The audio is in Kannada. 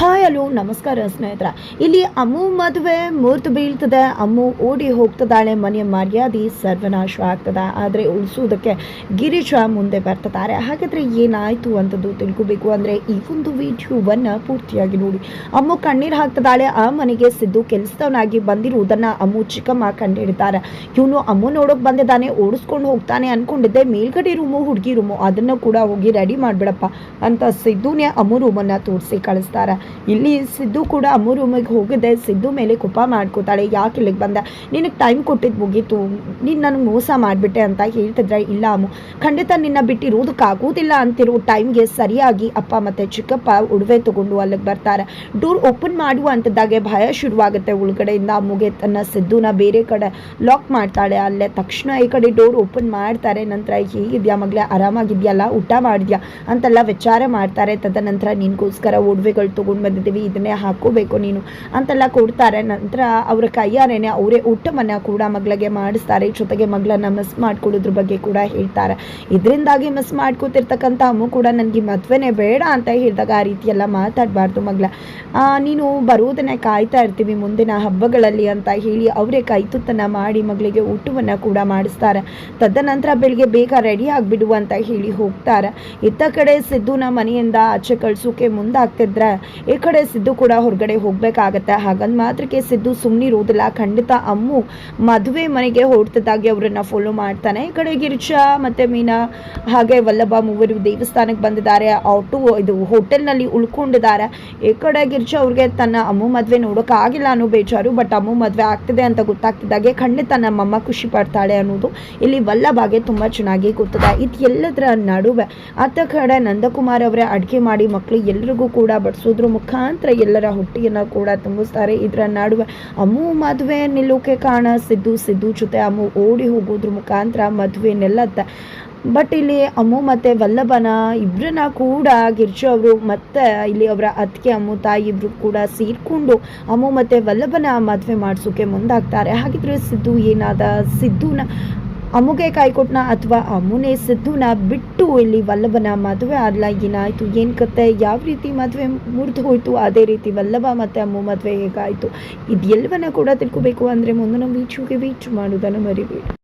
ಹಾಯ್ ಅಲೋ ನಮಸ್ಕಾರ ಸ್ನೇಹಿತರ. ಇಲ್ಲಿ ಅಮ್ಮು ಮದುವೆ ಮೂರ್ತ ಬೀಳ್ತದೆ. ಅಮ್ಮು ಓಡಿ ಹೋಗ್ತದಾಳೆ ಮನೆಯ ಮರ್ಯಾದೆ ಸರ್ವನಾಶ ಆಗ್ತದೆ. ಆದರೆ ಉಳಿಸೋದಕ್ಕೆ ಗಿರೀಶ ಮುಂದೆ ಬರ್ತಿದ್ದಾರೆ. ಹಾಗಾದರೆ ಏನಾಯಿತು ಅಂತದ್ದು ತಿಳ್ಕೋಬೇಕು. ಅಂದರೆ ಈ ಒಂದು ವಿಡಿಯೋವನ್ನು ಪೂರ್ತಿಯಾಗಿ ನೋಡಿ. ಅಮ್ಮು ಕಣ್ಣೀರು ಹಾಕ್ತದಾಳೆ ಆ ಮನೆಗೆ ಸಿದ್ದು ಕೆಲಸದವನಾಗಿ ಬಂದಿರುವುದನ್ನು ಅಮ್ಮು ಚಿಕ್ಕಮ್ಮ ಕಂಡುಹಿಡಿತಾರೆ ಇವನು ಅಮ್ಮು ನೋಡೋಕೆ ಬಂದಿದ್ದಾನೆ. ಓಡಿಸ್ಕೊಂಡು ಹೋಗ್ತಾನೆ ಅನ್ಕೊಂಡಿದ್ದೆ. ಮೇಲ್ಗಡೆ ರೂಮು ಹುಡುಗಿ ರೂಮು ಅದನ್ನು ಕೂಡ ಹೋಗಿ ರೆಡಿ ಮಾಡಿಬಿಡಪ್ಪ ಅಂತ ಸಿದ್ದುನೇ ಅಮ್ಮು ರೂಮನ್ನು ತೋರಿಸಿ ಕಳಿಸ್ತಾರೆ. ಇಲ್ಲಿ ಸಿದ್ದು ಕೂಡ ಅಮ್ಮ ರೂಮಿಗೆ ಹೋಗಿದೆ. ಸಿದ್ದು ಮೇಲೆ ಕೋಪ ಮಾಡ್ಕೋತಾಳೆ. ಯಾಕೆ ಇಲ್ಲಿಗೆ ಬಂದ? ನಿನಗೆ ಟೈಮ್ ಕೊಟ್ಟಿದ್ದು ಮುಗೀತು. ನೀನು ನನಗೆ ಮೋಸ ಮಾಡಿಬಿಟ್ಟೆ ಅಂತ ಹೇಳ್ತಿದ್ರೆ ಇಲ್ಲ ಅಮ್ಮು ಖಂಡಿತ ನಿನ್ನ ಬಿಟ್ಟಿರೋದಕ್ಕಾಗೋದಿಲ್ಲ ಅಂತಿರೋ. ಟೈಮ್ಗೆ ಸರಿಯಾಗಿ ಅಪ್ಪ ಮತ್ತು ಚಿಕ್ಕಪ್ಪ ಉಡುವೆ ತೊಗೊಂಡು ಅಲ್ಲಿಗೆ ಬರ್ತಾರೆ. ಡೋರ್ ಓಪನ್ ಮಾಡುವ ಅಂತದಾಗೆ ಭಯ ಶುರುವಾಗುತ್ತೆ ಒಳಗಡೆಯಿಂದ ಅಮ್ಮುಗೆ ತನ್ನ ಸಿದ್ದುನ ಬೇರೆ ಕಡೆ ಲಾಕ್ ಮಾಡ್ತಾಳೆ. ಅಲ್ಲೇ ತಕ್ಷಣ ಈ ಕಡೆ ಡೋರ್ ಓಪನ್ ಮಾಡ್ತಾರೆ. ನಂತರ, ಹೇಗಿದ್ಯಾ ಮಗಳೇ? ಆರಾಮಾಗಿದೆಯಲ್ಲ? ಊಟ ಮಾಡಿದ್ಯಾ? ಅಂತೆಲ್ಲ ವಿಚಾರ ಮಾಡ್ತಾರೆ. ತದನಂತರ, ನಿನಗೋಸ್ಕರ ಒಡವೆಗಳು ತೊಗೊಂಡು ಬಂದಿದ್ದೀವಿ, ಇದನ್ನೇ ಹಾಕೋಬೇಕು ನೀನು ಅಂತೆಲ್ಲ ಕೊಡ್ತಾರೆ. ನಂತರ ಅವರ ಕೈಯಾರೇನೆ ಅವರೇ ಊಟವನ್ನು ಕೂಡ ಮಗಳಿಗೆ ಮಾಡಿಸ್ತಾರೆ, ಜೊತೆಗೆ ಮಗಳನ್ನ ಮಿಸ್ ಮಾಡ್ಕೊಳ್ಳೋದ್ರ ಬಗ್ಗೆ ಕೂಡ ಹೇಳ್ತಾರೆ. ಇದರಿಂದಾಗಿ ಮಿಸ್ ಮಾಡ್ಕೋತಿರ್ತಕ್ಕಂಥ ಅಮ್ಮು ಕೂಡ ನನಗೆ ಮದುವೆನೇ ಬೇಡ ಅಂತ ಹೇಳಿದಾಗ ಆ ರೀತಿಯೆಲ್ಲ ಮಾತಾಡಬಾರ್ದು ಮಗಳ. ನೀನು ಬರೋದನ್ನೇ ಕಾಯ್ತಾ ಇರ್ತೀವಿ ಮುಂದಿನ ಹಬ್ಬಗಳಲ್ಲಿ ಅಂತ ಹೇಳಿ ಅವರೇ ಕೈತುತ್ತನ್ನು ಮಾಡಿ ಮಗಳಿಗೆ ಊಟವನ್ನು ಕೂಡ ಮಾಡಿಸ್ತಾರೆ. ತದನಂತರ ಬೆಳಿಗ್ಗೆ ಬೇಗ ರೆಡಿ ಆಗಿಬಿಡು ಅಂತ ಹೇಳಿ ಹೋಗ್ತಾರೆ. ಇತ್ತ ಕಡೆ ಸಿದ್ದುನ ಮನೆಯಿಂದ ಆಚೆ ಕಳ್ಸೋಕೆ ಮುಂದಾಗ್ತಿದ್ರೆ ಈ ಕಡೆ ಸಿದ್ದು ಕೂಡ ಹೊರಗಡೆ ಹೋಗ್ಬೇಕಾಗತ್ತೆ. ಹಾಗಂದ್ ಮಾತ್ರಕ್ಕೆ ಸಿದ್ದು ಸುಮ್ಮನಿರೋದಿಲ್ಲ ಖಂಡಿತ ಅಮ್ಮು ಮದುವೆ ಮನೆಗೆ ಹೊರಡ್ತಿದ್ದಾಗೆ ಅವರನ್ನ ಫಾಲೋ ಮಾಡ್ತಾನೆ. ಈ ಕಡೆ ಗಿರಿಜಾ ಮತ್ತೆ ಮೀನಾ ಹಾಗೆ ವಲ್ಲಭ ಮೂವರು ದೇವಸ್ಥಾನಕ್ಕೆ ಬಂದಿದ್ದಾರೆ. ಆಟೋ ಇದು ಹೋಟೆಲ್ನಲ್ಲಿ ಉಳ್ಕೊಂಡಿದ್ದಾರೆ. ಈ ಕಡೆ ಗಿರಿಜಾ ಅವ್ರಿಗೆ ತನ್ನ ಅಮ್ಮು ಮದುವೆ ನೋಡೋಕ್ಕಾಗಿಲ್ಲ ಅನ್ನೋ ಬೇಜಾರು, ಬಟ್ ಅಮ್ಮು ಮದುವೆ ಆಗ್ತಿದೆ ಅಂತ ಗೊತ್ತಾಗ್ತಿದ್ದಾಗೆ ಖಂಡಿತ ನಮ್ಮಮ್ಮ ಖುಷಿ ಪಡ್ತಾಳೆ ಅನ್ನೋದು ಇಲ್ಲಿ ವಲ್ಲಭಾಗೆ ತುಂಬ ಚೆನ್ನಾಗಿ ಗೊತ್ತಿದೆ. ಇದು ಎಲ್ಲದರ ನಡುವೆ ಅತ್ತ ಕಡೆ ನಂದಕುಮಾರ್ ಅವರೇ ಅಡುಗೆ ಮಾಡಿ ಮಕ್ಕಳು ಎಲ್ರಿಗೂ ಕೂಡ ಬಡಿಸೋದ್ರ ಮುಖಾಂತರ ಎಲ್ಲರ ಹೊಟ್ಟೆಯನ್ನು ಕೂಡ ತುಂಬಿಸ್ತಾರೆ. ಇದರ ನಡುವೆ ಅಮ್ಮು ಮದುವೆ ನಿಲ್ಲೋಕೆ ಕಾರಣ ಸಿದ್ದು ಸಿದ್ದು ಜೊತೆ ಅಮ್ಮು ಓಡಿ ಹೋಗೋದ್ರ ಮುಖಾಂತರ ಮದುವೆ ನಿಲ್ಲತ್ತೆ. ಬಟ್ ಇಲ್ಲಿ ಅಮ್ಮು ಮತ್ತು ವಲ್ಲಭನ ಇಬ್ಬರನ್ನ ಕೂಡ ಗಿರ್ಜು ಅವರು ಮತ್ತು ಇಲ್ಲಿ ಅವರ ಅತ್ತಿಗೆ ಅಮ್ಮು ತಾಯಿ ಇಬ್ಬರು ಕೂಡ ಸೇರಿಕೊಂಡು ಅಮ್ಮು ಮತ್ತು ವಲ್ಲಭನ ಮದುವೆ ಮಾಡಿಸೋಕೆ ಮುಂದಾಗ್ತಾರೆ. ಹಾಗಿದ್ರೆ ಸಿದ್ದು ಏನಾದ ಸಿದ್ದುನ ಅಮ್ಮುಗೆ ಕಾಯ್ಕೊಟ್ನ ಅಥವಾ ಅಮ್ಮುನೇ ಸಿದ್ಧುನ ಬಿಟ್ಟು ಇಲ್ಲಿ ವಲ್ಲಭನ ಮದುವೆ ಆದ್ಲ ಏನಾಯಿತು ಏನು ಕತೆ? ಯಾವ ರೀತಿ ಮದುವೆ ಮುರಿದು ಹೋಯಿತು? ಅದೇ ರೀತಿ ವಲ್ಲಭ ಮತ್ತು ಅಮ್ಮು ಮದುವೆ ಹೇಗಾಯಿತು? ಇದೆಲ್ಲವನ್ನ ಕೂಡ ತಿಳ್ಕೊಬೇಕು ಅಂದರೆ ಮುಂದಿನ ವೀಚುಗೆ ವೀಚು ಮಾಡೋದನ್ನು ಮರಿಬೇಡಿ.